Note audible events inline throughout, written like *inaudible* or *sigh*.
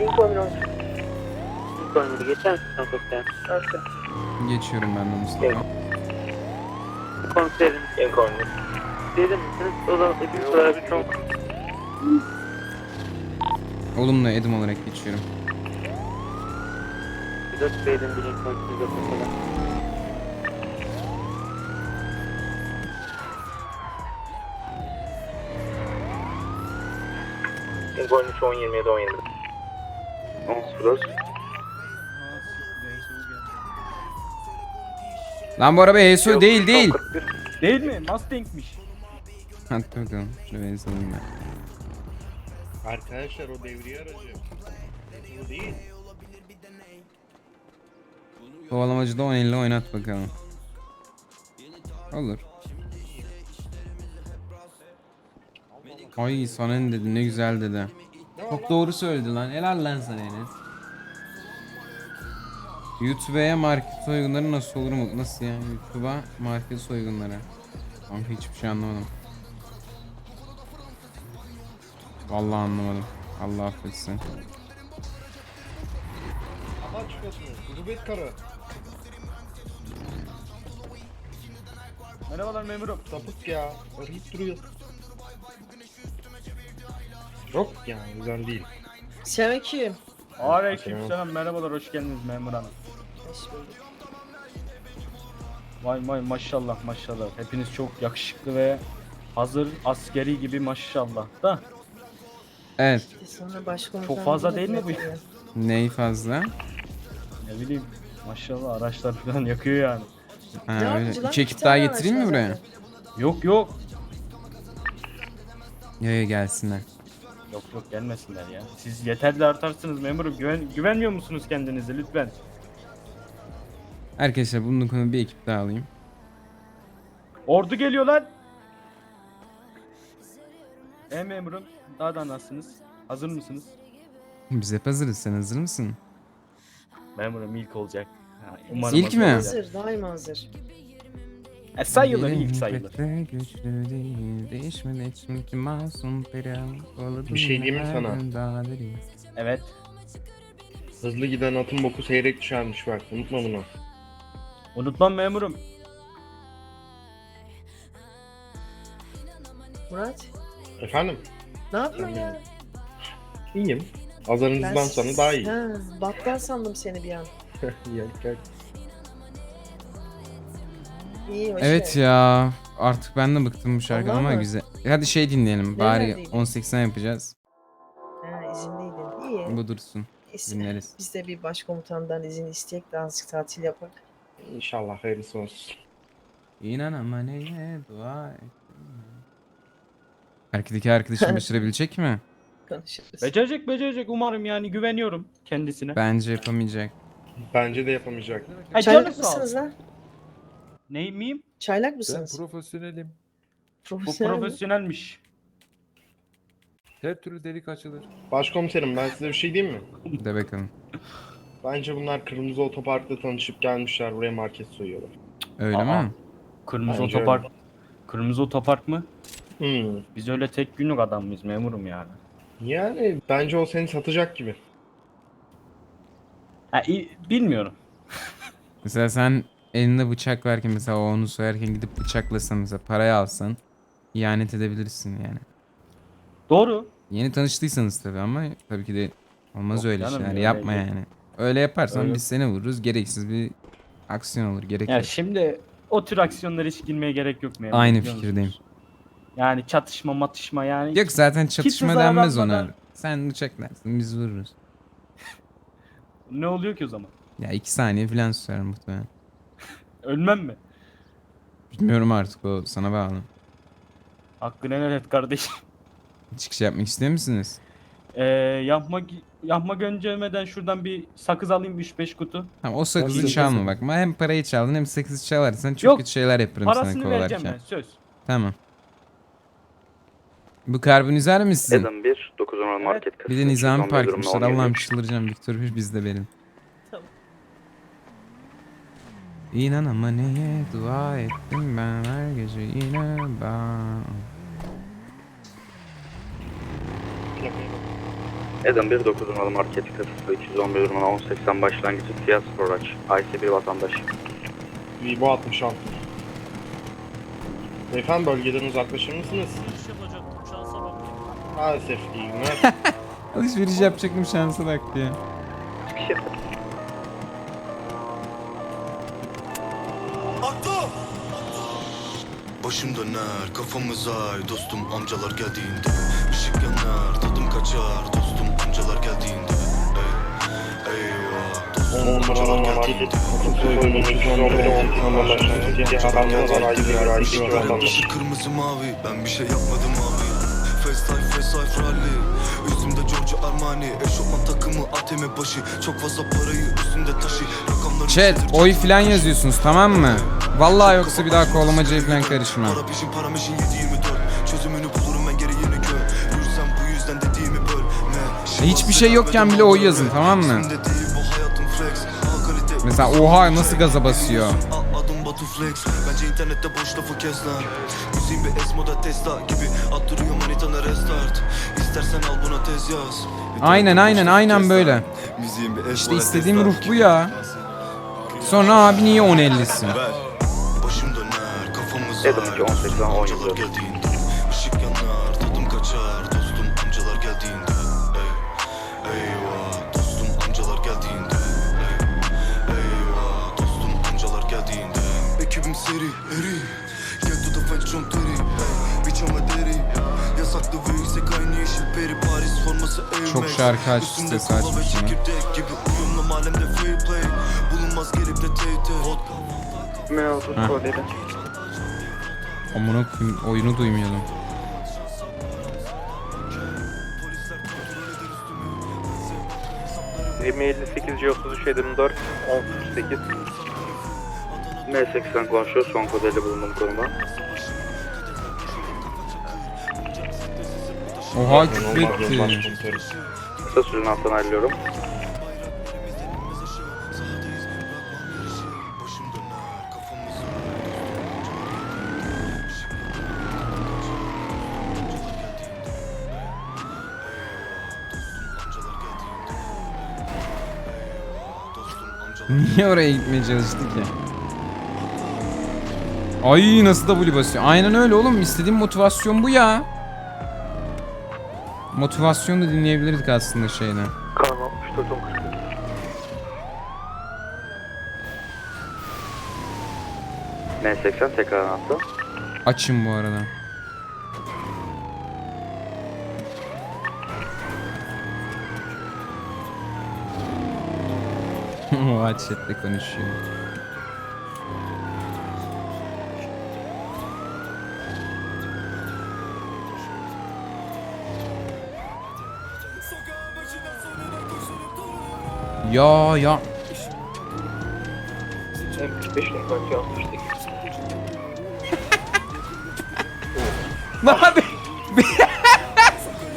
Lincoln 10. Lincoln 1 geçer misin sen sosyal? Nasıl? Geçiyorum ben de Mustafa. Komiserim. Lincoln. Gelir misiniz? O da ekip sahibi çok. Olumlu edim olarak geçiyorum. 4 Bey'den bir Lincoln 1 mesela. Lincoln 3 10 27 17. 10 Lan bu araba HSO değil değil. Değil mi? Mustang'miş. Hadi bakalım. Şuraya salayım ben. Arkadaşlar o devriye aracı. Bu değil. Kovalamacıda 10.50 oynat bakalım. Olur. Ay sana ne dedi ne güzel dedi. Çok doğru söyledi lan. Helal lan sana Enes. YouTube'a market soygunları nasıl olur mu? Nasıl ya? YouTube'a market soygunları. Kanka hiçbir şey anlamadım. Vallahi anlamadım. Allah affetsin. Ama çıkasın. Gurbet karı. Merhabalar memurum. Sapık ya. Arayıp duruyor. Yok yani güzel değil. Sen kim? Aleykümselam merhabalar hoş geldiniz memur hanım. Hoş bulduk. Vay vay maşallah maşallah. Hepiniz çok yakışıklı ve hazır askeri gibi maşallah da. Evet. Başkomutan Çok fazla değil mi bu? yapıyor. Ney fazla? Ne bileyim maşallah araçlar falan yakıyor yani. Ha, Ne öyle. yapıcı lan? İki ekip daha getireyim mi buraya? zaten. Yok yok. Ya ya gelsinler. Yok yok gelmesinler ya. Siz yeterli artarsınız memurum. Güven, güvenmiyor musunuz kendinize lütfen? Arkadaşlar bunun konu bir ekip daha alayım. Ordu geliyor lan. E memurum daha da nasılsınız? Hazır mısınız? Biz hep hazırız. Sen hazır mısın? Memurum ilk olacak. Ha, umarım İlk hazır mi? olacak. Hazır, daima hazır. E, sayılır ilk sayılır. güçlü değil, değişmedi masum Bir şey diyeyim mi sana? gün daha derin. Evet. Hızlı giden atın boku seyrek düşermiş bak. Unutma bunu. Unutmam memurum. Murat, Efendim? ne yapıyorsun ya? İyiyim. Azarınızdan sonra daha iyi. Ha, battal sandım seni bir an. *laughs* Ya, gel. İyi, hoş Evet ya. Artık ben de bıktım bu şarkıdan Vallahi ama mi? güzel. Hadi şey dinleyelim. Bari Neredeydin? 18'den yapacağız. Ha, izinliydin. İyi. Bu dursun. Dinleriz. Biz de bir başkomutandan izin isteyek de azıcık tatil yapak. İnşallah hayırlısı olsun. İnan ama neye dua ettim. Arkadaki arkadaşım başarabilecek *laughs* mi? Konuşuruz. Becerecek becerecek umarım yani güveniyorum kendisine. Bence yapamayacak. Bence de yapamayacak. Ha, Çaylak canı sağ mısınız olsun. lan? Ney miyim? Çaylak Ben mısınız? profesyonelim. Bu Profesyonel mi? profesyonelmiş. Her türlü delik açılır. Başkomiserim ben size bir şey diyeyim mi? *laughs* De bakalım. Bence bunlar kırmızı otoparkta tanışıp gelmişler buraya market soyuyorlar. Öyle Aa. mi? Kırmızı Bence otopark. Kırmızı otopark mı? Hmm. Biz öyle tek günlük adam mıyız memurum yani? Yani bence o seni satacak gibi. Ha, iyi- bilmiyorum. Mesela sen elinde bıçak varken mesela o onu soyarken gidip bıçaklasan mesela parayı alsan ihanet edebilirsin yani. Doğru. Yeni tanıştıysanız tabii ama tabii ki de olmaz Yok öyle canım şeyler. ya, Yapma öyle- yani. Öyle yaparsan Öyle- biz seni vururuz. Gereksiz bir aksiyon olur. Gerek Ya yok. şimdi o tür aksiyonlara hiç girmeye gerek yok memurum. Aynı biliyor fikirdeyim. Yani çatışma matışma yani. Yok zaten çatışma zarar denmez ona. Sen bıçaklarsın biz vururuz. *laughs* Ne oluyor ki o zaman? Ya iki saniye falan sürer muhtemelen. Ölmem mi? Bilmiyorum artık o sana bağlı. Hakkını helal et kardeşim. Çıkış yapmak istiyor musunuz? Ee, yapma yapma göndermeden şuradan bir sakız alayım 3-5 kutu. Tamam o sakızı Nasıl çalma bak. Hem parayı çaldın hem sakızı çalarsan çok Yok, kötü şeyler yaparım sana Parasını vereceğim kovalarken. ben söz. Tamam. Bu karbonizer mi sizin? Adam 1, 9 10 market Bir de Nizami Park etmişler. Allah'ım çıldıracağım. Victor bir bizde benim. Tamam. İnan ama neye dua ettim ben her gece yine ben. Bak. Eden 1 9 numaralı market 40 211 numara 1080 başlangıcı siyah spor araç. IC1 vatandaş. Vivo 66. Beyefendi bölgeden uzaklaşır mısınız? Maalesef iyi günler. *laughs* Alışveriş yapacaktım şansa bak diye. Başım döner kafamız ay dostum amcalar geldiğinde Işık yanar tadım kaçar dostum amcalar geldiğinde Ey, Eyvah 10 dostum amcalar geldiğinde 40 211 10 başlangıcı siyah adamlar var. IC1 IC2 vatandaş. Işık kırmızı mavi ben bir şey yapmadım abi Face life face life rally Üstümde Giorgio Armani Eşofman takımı ATM başı Çok fazla parayı üstümde taşı Rakamları Chat oy filan yazıyorsunuz tamam mı? Vallahi yoksa bir daha kovalamacaya falan karışma. Para peşin param işin 7-24 Çözümünü bulurum ben geri yeni gör Yürüsem bu yüzden dediğimi bölme. Hiçbir şey yokken bile oy yazın, tamam mı? Mesela oha nasıl gaza basıyor. Batu Flex. Bence internette boş lafı kes lan. Müziğin bir Esmo'da Tesla gibi. Attırıyor manitana restart. İstersen al buna tez yaz. Aynen, aynen, aynen böyle. Müziğin bir İşte istediğim ruh bu ya. Sonra abi niye 10.50'si? Ver. Başım döner kafamız Adam ağrır, 2 18 10 amcalar 24. geldiğinde Işık yanar tadım kaçar. Dostum amcalar geldiğinde Ey, Eyvah. Dostum amcalar geldiğinde Ey, Eyvah. Dostum amcalar geldiğinde. Ekibim seri eri. Gel to the French çok deri Biçeme deri Yasaklı ve yüksek aynı yeşil peri. Paris forması Air Çok şarkı aç Üstümde sesi kola ve açmış gibi Uyumlu mahallemde free play. Bulunmaz gelip de teyte Mevzu Heh. Amına koyayım oyunu duymuyordum. M58 33 M80 konuşuyor son kod 50 bulunduğum konuma. Oha genç başkomiserim. Kısa sürün alttan ayrılıyorum. *laughs* Niye oraya gitmeye çalıştı ki? Ay nasıl W basıyor. Aynen öyle oğlum. İstediğim motivasyon bu ya. Motivasyon da dinleyebilirdik aslında şeyden. Kan 64 10 M80 tekrar attı. Açım bu arada. Chatle konuşuyor. Ya ya M45 numarası 68. Abi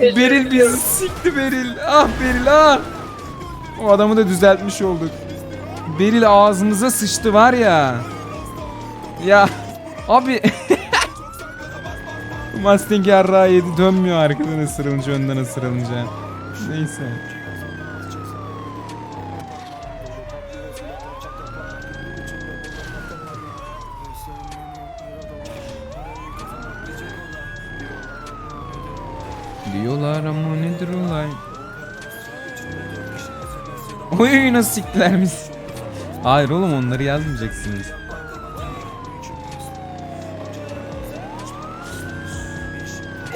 *laughs* Beril bizi sikti Beril. Ah Beril ah. O adamı da düzeltmiş olduk. Beril ağzımıza sıçtı var ya. Ya abi *laughs* Mustang yarrağı yedi dönmüyor arkadan ısırılınca önden ısırılınca. Neyse. Diyorlar ama nedir olay? Oy nasıl siktiler? Hayır oğlum onları yazmayacaksınız.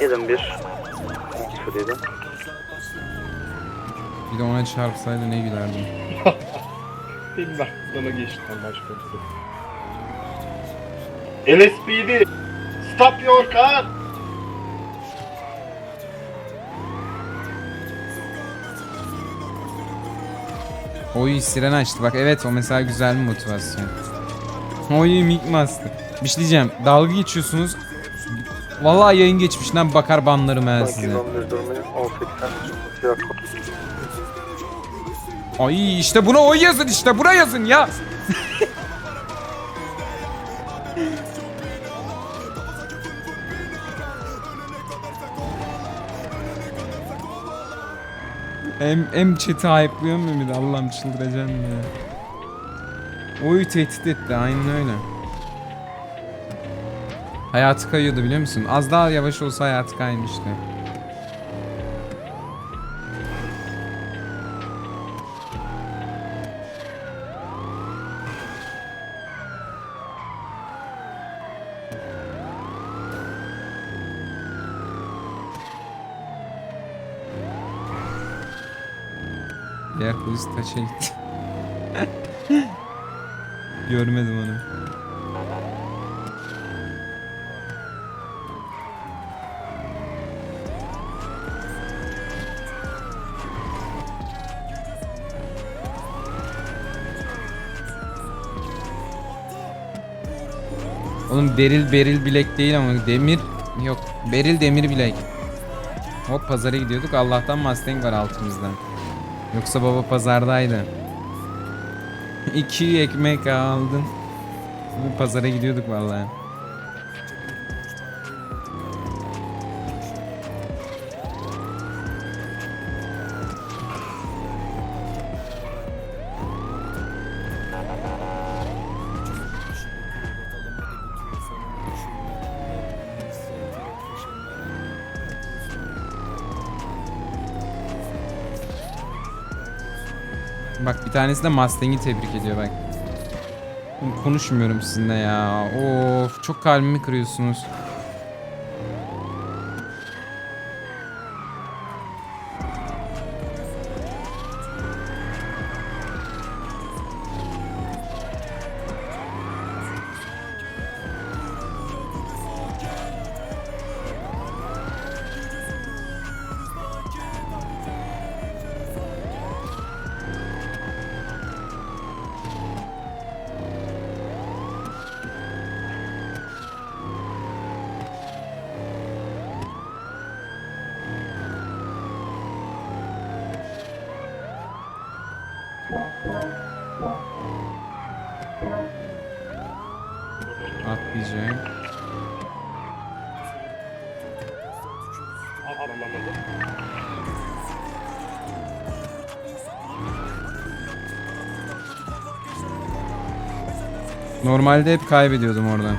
Adam 1 07. Bir de ona çarpsaydı ne gülerdim. *laughs* Benim aklımdan geçti lan başkomiserim. LSPD! Stop your car! Oy siren açtı bak evet o mesela güzel bir motivasyon. Oy Mick Master. Bir şey diyeceğim dalga geçiyorsunuz. Vallahi yayın geçmişinden bakar banlarım ben size. 11 durumu 18 siyah kod. Ay işte buna oy yazın işte buna yazın ya. *laughs* Hem, hem chat'i hype'lıyor mu bir de Allah'ım çıldıracağım ya. Oy tehdit etti aynen öyle. Hayatı kayıyordu biliyor musun? Az daha yavaş olsa hayatı kaymıştı. Diğer polis taşa gitti. Görmedim onu. Oğlum beril beril bilek değil ama demir yok. Beril demir bilek. Hop pazara gidiyorduk. Allah'tan Mustang var altımızda. Yoksa baba pazardaydı. İki ekmek aldın. Bu pazara gidiyorduk vallahi. Bak bir tanesi de Mustang'i tebrik ediyor bak. Konuşmuyorum sizinle ya. Of çok kalbimi kırıyorsunuz. Atlamamalı. Normalde hep kaybediyordum orada.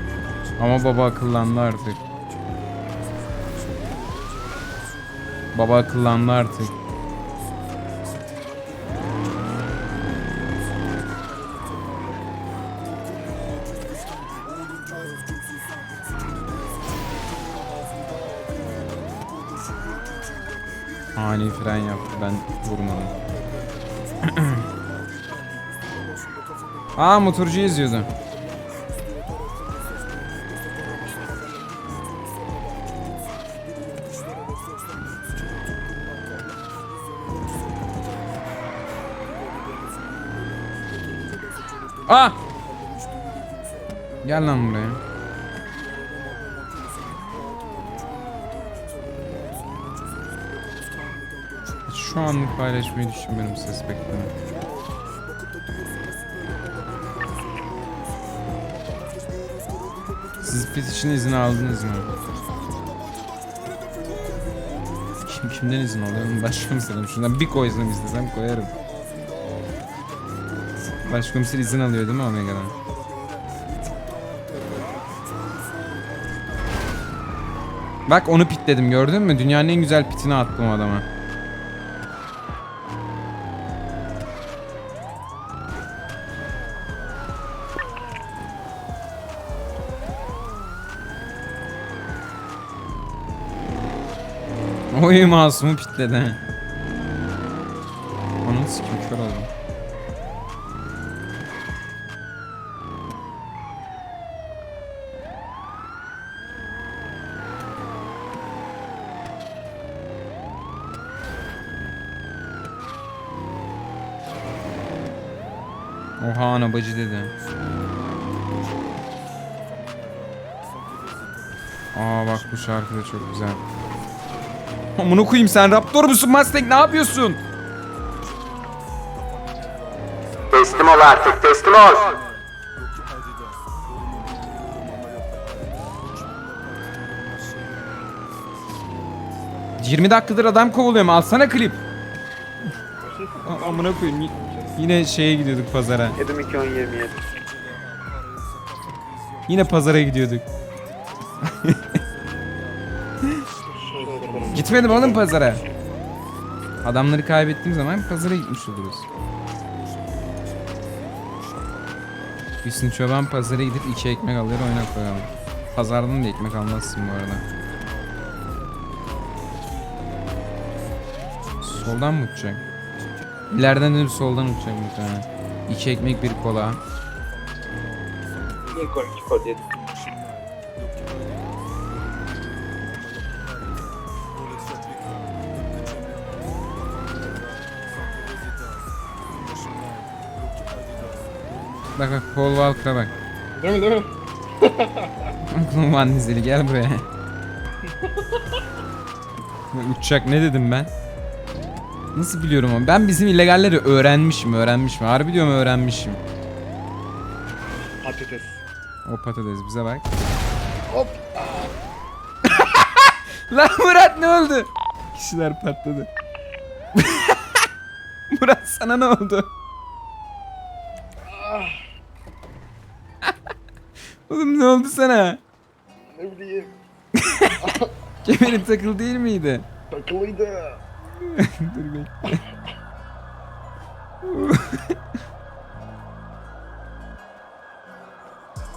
Ama baba akıllandı artık. Baba akıllandı artık. Ani fren yaptı ben vurmadım. Aa motorcu izliyordu. Ah! Gel lan buraya. Şu anlık paylaşmayı düşünmüyorum ses bekleme. Siz fit için izin aldınız mı? Kim kimden izin alıyorum? Başkomiserim. Şuradan bir koysam istesem koyarım. Başkomiser izin alıyor değil mi Omega'dan? Bak onu pitledim gördün mü? Dünyanın en güzel pitini attım adama. Oy masumu pitledi. Onun sikim kör oldum. Oha anabacı dedi. Aa bak bu şarkı da çok güzel. Amına koyayım sen Raptor musun Mustang ne yapıyorsun? Teslim ol artık teslim ol. Cık, 20 dakikadır adam kovuluyorum alsana klip. *laughs* Amına koyayım. y- Yine şeye gidiyorduk pazara. 72 10 27. Yine pazara gidiyorduk. Gitmedim oğlum pazara. Adamları kaybettiğim zaman pazara gitmiş oluruz. Hüsnü Çoban pazara gidip iki ekmek alır oyuna koyalım. Pazardan da ekmek almazsın bu arada. Soldan mı uçacak? İleriden dönüp soldan uçacak muhtemelen. İki ekmek bir kola. İlk 12 kod 7. Bak bak Paul Walker'a bak. Değil mi değil mi? Aklım Van gel buraya. Uçacak ne dedim ben? Nasıl biliyorum ama ben bizim illegalleri öğrenmişim öğrenmişim. Harbi diyorum öğrenmişim. Patates. O patates bize bak. Hop. *laughs* Lan Murat ne oldu? Kişiler patladı. *laughs* Murat sana ne oldu? Oğlum ne oldu sana? Ne bileyim. *laughs* Kemerin takıl değil miydi? Takılıydı. *laughs* Dur bekle. *laughs*